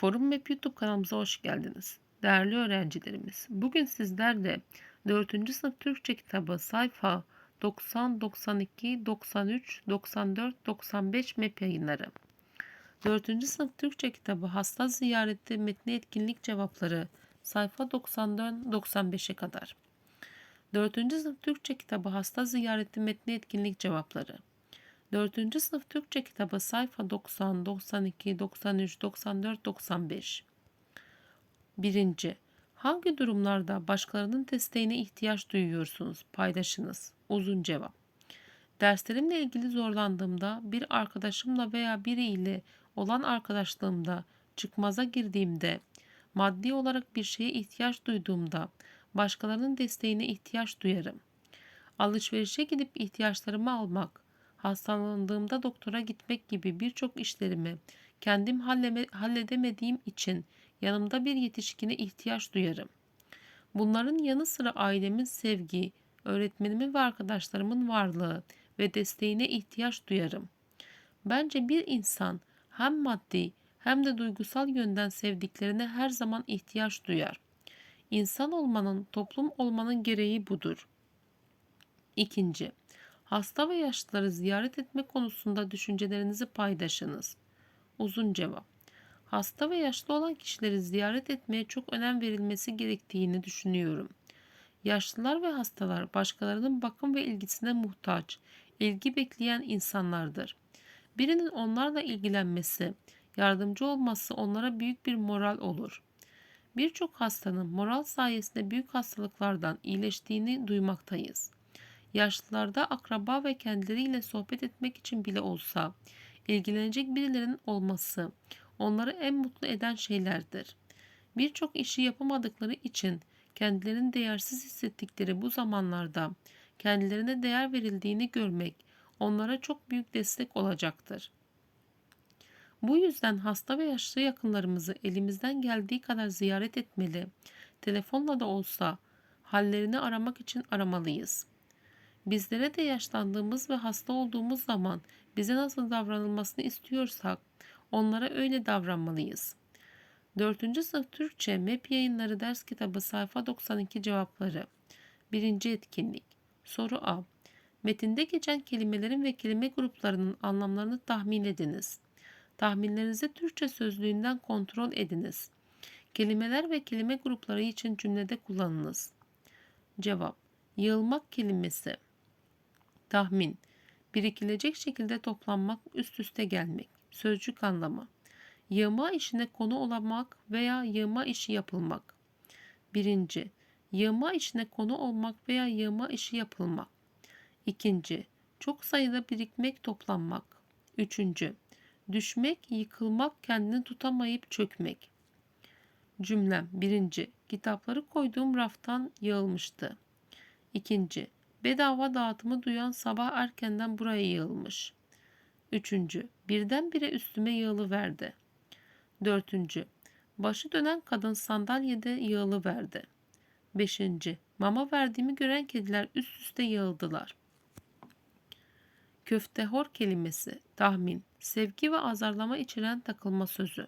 Forum Map YouTube kanalımıza hoş geldiniz. Değerli öğrencilerimiz, bugün sizlerle 4. sınıf Türkçe kitabı sayfa 90, 92, 93, 94, 95 map yayınları. 4. sınıf Türkçe kitabı hasta ziyareti metni etkinlik cevapları sayfa 90'dan 95'e kadar. 4. sınıf Türkçe kitabı hasta ziyareti metni etkinlik cevapları. 4. sınıf Türkçe kitabı sayfa 90, 92, 93, 94, 95. 1. Hangi durumlarda başkalarının desteğine ihtiyaç duyuyorsunuz? Paylaşınız. Uzun cevap. Derslerimle ilgili zorlandığımda, bir arkadaşımla veya biriyle olan arkadaşlığımda, çıkmaza girdiğimde, maddi olarak bir şeye ihtiyaç duyduğumda, başkalarının desteğine ihtiyaç duyarım. Alışverişe gidip ihtiyaçlarımı almak, hastalandığımda doktora gitmek gibi birçok işlerimi kendim halledemediğim için yanımda bir yetişkine ihtiyaç duyarım. Bunların yanı sıra ailemin sevgi, öğretmenimin ve arkadaşlarımın varlığı ve desteğine ihtiyaç duyarım. Bence bir insan hem maddi hem de duygusal yönden sevdiklerine her zaman ihtiyaç duyar. İnsan olmanın, toplum olmanın gereği budur. İkinci, hasta ve yaşlıları ziyaret etme konusunda düşüncelerinizi paylaşınız. Uzun cevap. Hasta ve yaşlı olan kişileri ziyaret etmeye çok önem verilmesi gerektiğini düşünüyorum. Yaşlılar ve hastalar başkalarının bakım ve ilgisine muhtaç, ilgi bekleyen insanlardır. Birinin onlarla ilgilenmesi, yardımcı olması onlara büyük bir moral olur. Birçok hastanın moral sayesinde büyük hastalıklardan iyileştiğini duymaktayız. Yaşlılarda akraba ve kendileriyle sohbet etmek için bile olsa ilgilenecek birilerinin olması onları en mutlu eden şeylerdir. Birçok işi yapamadıkları için kendilerini değersiz hissettikleri bu zamanlarda kendilerine değer verildiğini görmek onlara çok büyük destek olacaktır. Bu yüzden hasta ve yaşlı yakınlarımızı elimizden geldiği kadar ziyaret etmeli, telefonla da olsa hallerini aramak için aramalıyız. Bizlere de yaşlandığımız ve hasta olduğumuz zaman bize nasıl davranılmasını istiyorsak onlara öyle davranmalıyız. 4. sınıf Türkçe MEP yayınları ders kitabı sayfa 92 cevapları. 1. etkinlik. Soru A. Metinde geçen kelimelerin ve kelime gruplarının anlamlarını tahmin ediniz. Tahminlerinizi Türkçe sözlüğünden kontrol ediniz. Kelimeler ve kelime grupları için cümlede kullanınız. Cevap. Yığılmak kelimesi. Tahmin. Birikilecek şekilde toplanmak, üst üste gelmek. Sözcük anlamı. Yığma işine konu olamak veya yığma işi yapılmak. Birinci. Yığma işine konu olmak veya yığma işi yapılmak. İkinci. Çok sayıda birikmek, toplanmak. Üçüncü. Düşmek, yıkılmak, kendini tutamayıp çökmek. Cümlem. Birinci. Kitapları koyduğum raftan yığılmıştı. İkinci. Bedava dağıtımı duyan sabah erkenden buraya yığılmış. Üçüncü, birdenbire üstüme yığılıverdi. Dördüncü, başı dönen kadın sandalyede yığılıverdi. Beşinci, mama verdiğimi gören kediler üst üste yığıldılar. Köftehor kelimesi, tahmin, sevgi ve azarlama içeren takılma sözü.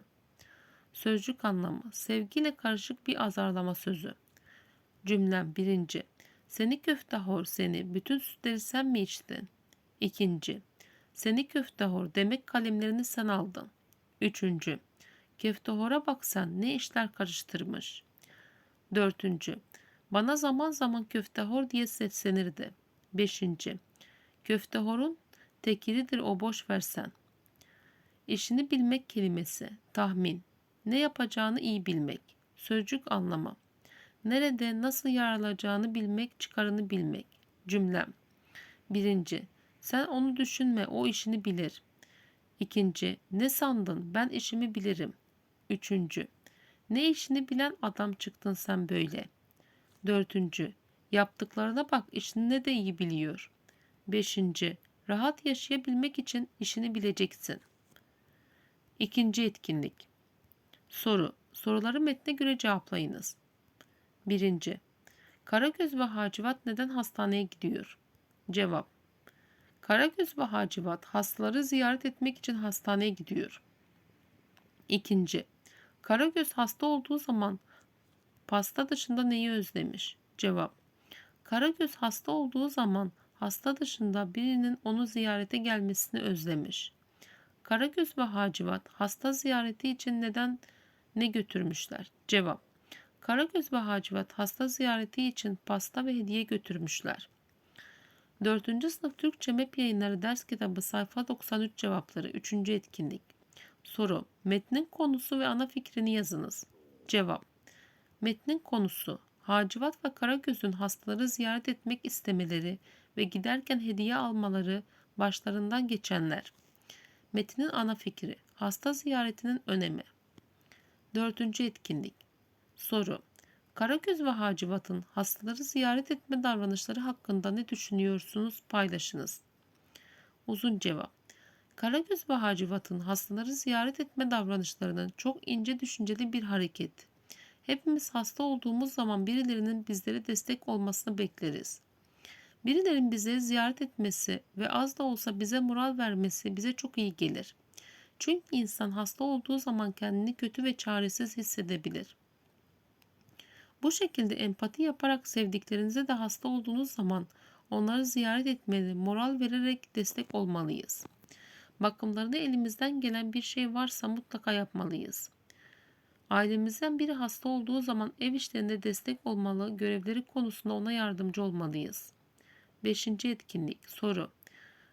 Sözcük anlamı, sevgiyle karışık bir azarlama sözü. Cümlem birinci, seni köftehor seni, bütün sütleri sen mi içtin? İkinci, seni köftehor demek kalemlerini sen aldın. Üçüncü, köftehora bak sen ne işler karıştırmış. Dördüncü, bana zaman zaman köftehor diye seslenirdi. Beşinci, köftehorun tekiridir o boş versen. İşini bilmek kelimesi, tahmin, ne yapacağını iyi bilmek, sözcük anlama, nerede nasıl yaralacağını bilmek, çıkarını bilmek, cümlem. Birinci, sen onu düşünme, o işini bilir. İkinci, ne sandın, ben işimi bilirim. Üçüncü, ne işini bilen adam çıktın sen böyle. Dördüncü, yaptıklarına bak, işini ne de iyi biliyor. Beşinci, rahat yaşayabilmek için işini bileceksin. İkinci etkinlik. Soru. Soruları metne göre cevaplayınız. Birinci. Karagöz ve Hacivat neden hastaneye gidiyor? Cevap. Karagöz ve Hacivat hastaları ziyaret etmek için hastaneye gidiyor. İkinci. Karagöz hasta olduğu zaman pasta dışında neyi özlemiş? Cevap. Karagöz hasta olduğu zaman hasta dışında birinin onu ziyarete gelmesini özlemiş. Karagöz ve Hacivat hasta ziyareti için neden ne götürmüşler? Cevap. Karagöz ve Hacivat hasta ziyareti için pasta ve hediye götürmüşler. 4. sınıf Türkçe MEP yayınları ders kitabı sayfa 93 cevapları 3. etkinlik. Soru. Metnin konusu ve ana fikrini yazınız. Cevap. Metnin konusu Hacivat ve Karagöz'ün hastaları ziyaret etmek istemeleri ve giderken hediye almaları başlarından geçenler. Metinin ana fikri hasta ziyaretinin önemi. 4. etkinlik. Soru. Karagöz ve Hacivat'ın hastaları ziyaret etme davranışları hakkında ne düşünüyorsunuz? Paylaşınız. Uzun cevap. Karagöz ve Hacivat'ın hastaları ziyaret etme davranışlarının çok ince düşünceli bir hareket. Hepimiz hasta olduğumuz zaman birilerinin bizlere destek olmasını bekleriz. Birilerinin bizleri ziyaret etmesi ve az da olsa bize moral vermesi bize çok iyi gelir. Çünkü insan hasta olduğu zaman kendini kötü ve çaresiz hissedebilir. Bu şekilde empati yaparak sevdiklerinize de hasta olduğunuz zaman onları ziyaret etmeli, moral vererek destek olmalıyız. Bakımlarında elimizden gelen bir şey varsa mutlaka yapmalıyız. Ailemizden biri hasta olduğu zaman ev işlerinde destek olmalı, görevleri konusunda ona yardımcı olmalıyız. 5. etkinlik soru.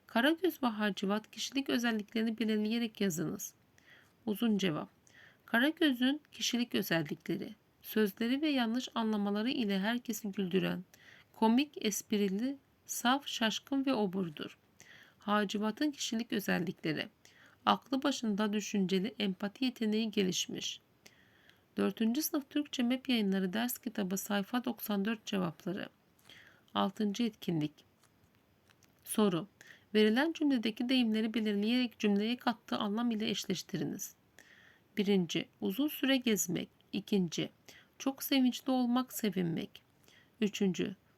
Karagöz ve Hacivat kişilik özelliklerini belirleyerek yazınız. Uzun cevap. Karagöz'ün kişilik özellikleri, sözleri ve yanlış anlamaları ile herkesi güldüren, komik, esprili, saf, şaşkın ve oburdur. Hacivat'ın kişilik özellikleri, aklı başında düşünceli, empati yeteneği gelişmiş. 4. sınıf Türkçe MEP yayınları ders kitabı sayfa 94 cevapları. 6. etkinlik. Soru. Verilen cümledeki deyimleri belirleyerek cümleye kattığı anlam ile eşleştiriniz. 1. Uzun süre gezmek. 2. Çok sevinçli olmak, sevinmek. 3.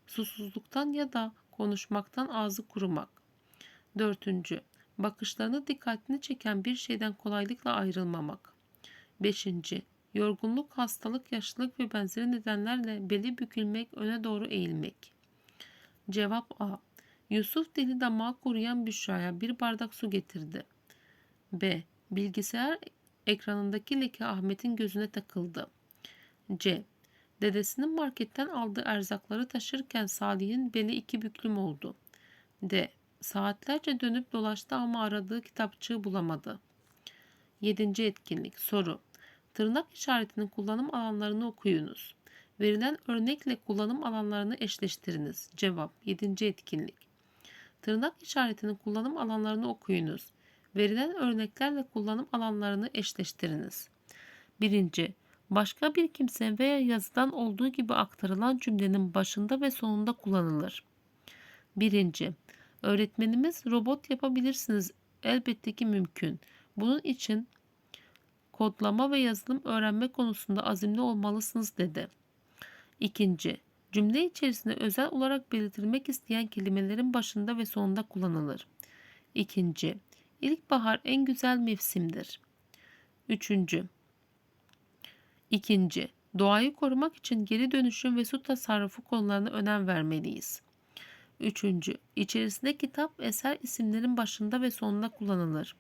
Susuzluktan ya da konuşmaktan ağzı kurumak. 4. Bakışlarını dikkatini çeken bir şeyden kolaylıkla ayrılmamak. 5. Yorgunluk, hastalık, yaşlılık ve benzeri nedenlerle beli bükülmek, öne doğru eğilmek. Cevap A. Yusuf dili damağı kuruyan Büşra'ya bir bardak su getirdi. B. Bilgisayar ekranındaki leke Ahmet'in gözüne takıldı. C. Dedesinin marketten aldığı erzakları taşırken Salih'in beli iki büklüm oldu. D. Saatlerce dönüp dolaştı ama aradığı kitapçığı bulamadı. 7. etkinlik soru. Tırnak işaretinin kullanım alanlarını okuyunuz. Verilen örnekle kullanım alanlarını eşleştiriniz. Cevap 7. etkinlik. Tırnak işaretinin kullanım alanlarını okuyunuz. Verilen örneklerle kullanım alanlarını eşleştiriniz. 1. Başka bir kimse veya yazıdan olduğu gibi aktarılan cümlenin başında ve sonunda kullanılır. 1. Öğretmenimiz robot yapabilirsiniz. Elbette ki mümkün. Bunun için kodlama ve yazılım öğrenme konusunda azimli olmalısınız dedi. İkinci, cümle içerisinde özel olarak belirtilmek isteyen kelimelerin başında ve sonunda kullanılır. İkinci, ilkbahar en güzel mevsimdir. Üçüncü, İkinci, doğayı korumak için geri dönüşüm ve su tasarrufu konularına önem vermeliyiz. Üçüncü, içerisinde kitap, eser isimlerin başında ve sonunda kullanılır.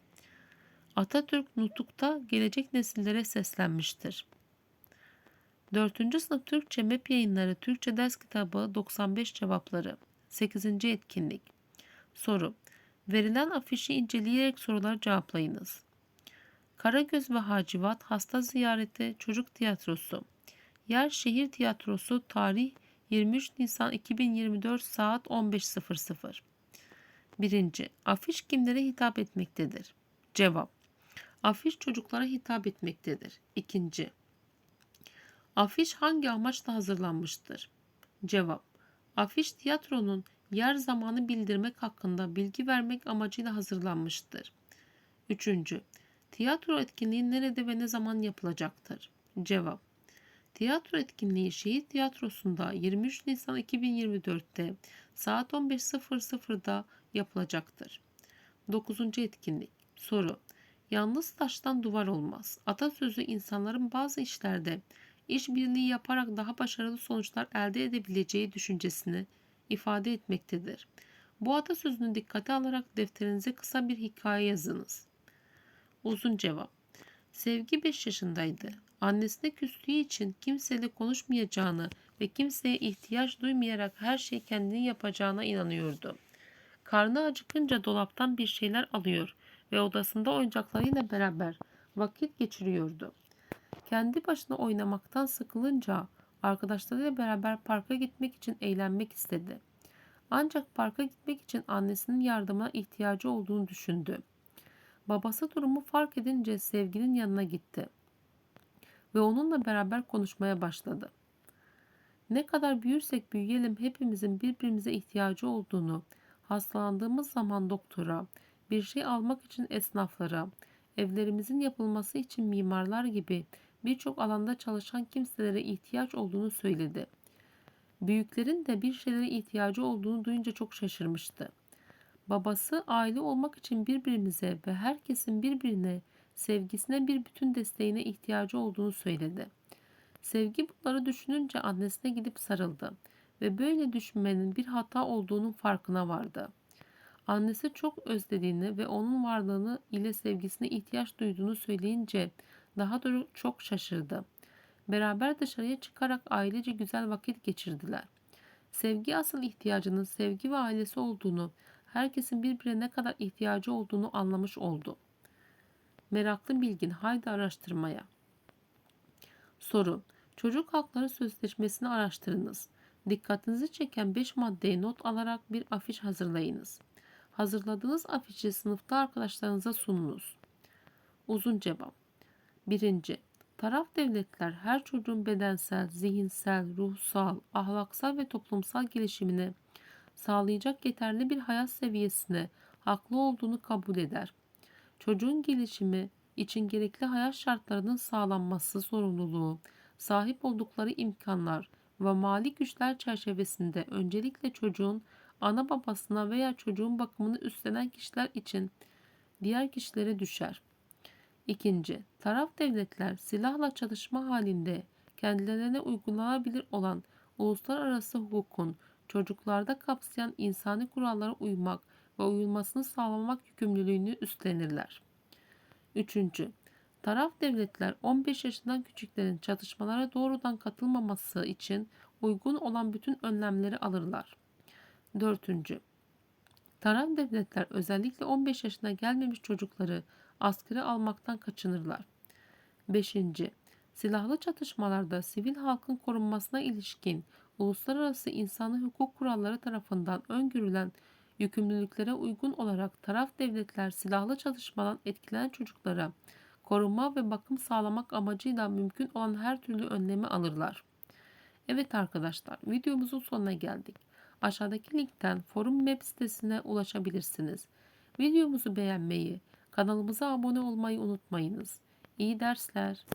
Atatürk nutukta gelecek nesillere seslenmiştir. 4. sınıf Türkçe MEP yayınları Türkçe ders kitabı 95 cevapları 8. etkinlik Soru Verilen afişi inceleyerek soruları cevaplayınız. Karagöz ve Hacivat Hasta Ziyareti Çocuk Tiyatrosu Yer Şehir Tiyatrosu Tarih 23 Nisan 2024 saat 15.00 1. Afiş kimlere hitap etmektedir? Cevap Afiş çocuklara hitap etmektedir. İkinci. Afiş hangi amaçla hazırlanmıştır? Cevap. Afiş tiyatronun yer zamanı bildirmek hakkında bilgi vermek amacıyla hazırlanmıştır. Üçüncü. Tiyatro etkinliği nerede ve ne zaman yapılacaktır? Cevap. Tiyatro etkinliği şehir tiyatrosunda 23 Nisan 2024'te saat 15.00'da yapılacaktır. 9. etkinlik. Soru. Yalnız taştan duvar olmaz. Atasözü insanların bazı işlerde işbirliği yaparak daha başarılı sonuçlar elde edebileceği düşüncesini ifade etmektedir. Bu atasözünü dikkate alarak defterinize kısa bir hikaye yazınız. Uzun cevap. Sevgi 5 yaşındaydı. Annesine küstüğü için kimseyle konuşmayacağını ve kimseye ihtiyaç duymayarak her şeyi kendini yapacağına inanıyordu. Karnı acıkınca dolaptan bir şeyler alıyor ve odasında oyuncaklarıyla beraber vakit geçiriyordu. Kendi başına oynamaktan sıkılınca arkadaşlarıyla beraber parka gitmek için eğlenmek istedi. Ancak parka gitmek için annesinin yardımına ihtiyacı olduğunu düşündü. Babası durumu fark edince sevginin yanına gitti ve onunla beraber konuşmaya başladı. Ne kadar büyürsek büyüyelim hepimizin birbirimize ihtiyacı olduğunu, hastalandığımız zaman doktora, bir şey almak için esnaflara, evlerimizin yapılması için mimarlar gibi birçok alanda çalışan kimselere ihtiyaç olduğunu söyledi. Büyüklerin de bir şeylere ihtiyacı olduğunu duyunca çok şaşırmıştı. Babası aile olmak için birbirimize ve herkesin birbirine sevgisine bir bütün desteğine ihtiyacı olduğunu söyledi. Sevgi bunları düşününce annesine gidip sarıldı ve böyle düşünmenin bir hata olduğunun farkına vardı. Annesi çok özlediğini ve onun varlığını ile sevgisine ihtiyaç duyduğunu söyleyince daha da çok şaşırdı. Beraber dışarıya çıkarak ailece güzel vakit geçirdiler. Sevgi asıl ihtiyacının sevgi ve ailesi olduğunu, herkesin birbirine ne kadar ihtiyacı olduğunu anlamış oldu. Meraklı bilgin haydi araştırmaya. Soru. Çocuk Hakları Sözleşmesi'ni araştırınız. Dikkatinizi çeken 5 maddeye not alarak bir afiş hazırlayınız. Hazırladığınız afişi sınıfta arkadaşlarınıza sununuz. Uzun cevap. 1. Taraf devletler her çocuğun bedensel, zihinsel, ruhsal, ahlaksal ve toplumsal gelişimine sağlayacak yeterli bir hayat seviyesine haklı olduğunu kabul eder. Çocuğun gelişimi için gerekli hayat şartlarının sağlanması sorumluluğu, sahip oldukları imkanlar ve mali güçler çerçevesinde öncelikle çocuğun ana babasına veya çocuğun bakımını üstlenen kişiler için diğer kişilere düşer. İkinci, taraf devletler silahla çalışma halinde kendilerine uygulanabilir olan uluslararası hukukun çocuklarda kapsayan insani kurallara uymak ve uyulmasını sağlamak yükümlülüğünü üstlenirler. Üçüncü, taraf devletler 15 yaşından küçüklerin çatışmalara doğrudan katılmaması için uygun olan bütün önlemleri alırlar. Dördüncü, taraf devletler özellikle 15 yaşına gelmemiş çocukları askere almaktan kaçınırlar. 5. Silahlı çatışmalarda sivil halkın korunmasına ilişkin uluslararası insani hukuk kuralları tarafından öngörülen yükümlülüklere uygun olarak taraf devletler silahlı çatışmadan etkilenen çocuklara koruma ve bakım sağlamak amacıyla mümkün olan her türlü önlemi alırlar. Evet arkadaşlar videomuzun sonuna geldik. Aşağıdaki linkten forum web sitesine ulaşabilirsiniz. Videomuzu beğenmeyi, kanalımıza abone olmayı unutmayınız. İyi dersler.